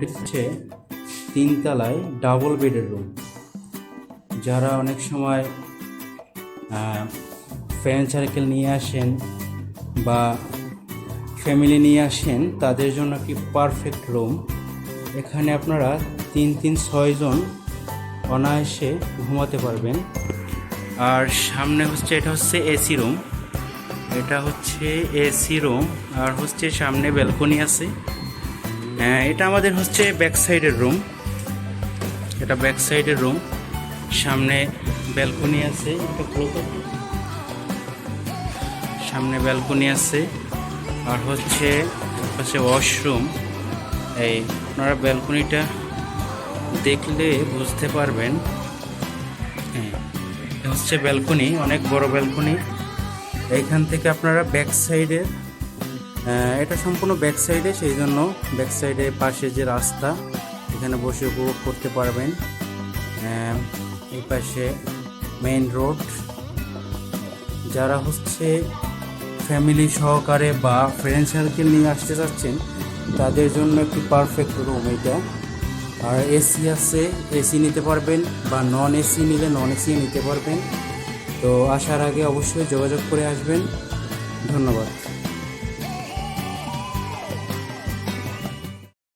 হচ্ছে তিনতলায় ডাবল বেডের রুম যারা অনেক সময় ফ্রেন্ড সার্কেল নিয়ে আসেন বা ফ্যামিলি নিয়ে আসেন, তাদের জন্য একটি পারফেক্ট রুম এখানে আপনারা তিন তিন ছয়জন অনায়াসে ঘুমাতে পারবেন। আর সামনে হচ্ছে, এটা হচ্ছে এসি রুম এটা হচ্ছে এসি রুম আর হচ্ছে সামনে ব্যালকনি আছে। এটা আমাদের হচ্ছে ব্যাক সাইডের রুম। এটা ব্যাক সাইডের রুম। সামনে ব্যালকনি আছে সামনে ব্যালকনি আছে। আর হচ্ছে হচ্ছে ওয়াশরুম। এই, আপনারা ব্যালকনিটা দেখলে বুঝতে পারবেন। হ্যাঁ হচ্ছে ব্যালকনি, অনেক বড় ব্যালকনি। এইখান থেকে আপনারা ব্যাক সাইডে এটা সম্পূর্ণ ব্যাক সাইডে সেই জন্য ব্যাক সাইডে পাশে যে রাস্তা, এখানে বসে উপভোগ করতে পারবেন। এই পাশে মেইন রোড যারা হচ্ছে ফ্যামিলি সহকারে বা ফ্রেন্ড সার্কেল নিয়ে আসতে চাচ্ছেন, তাদের জন্য একটি পারফেক্ট রুম এটা। আর এসি আছে এসি নিতে পারবেন বা নন এসি নিলে নন এসি নিতে পারবেন। তো আসার আগে অবশ্যই যোগাযোগ করে আসবেন। ধন্যবাদ।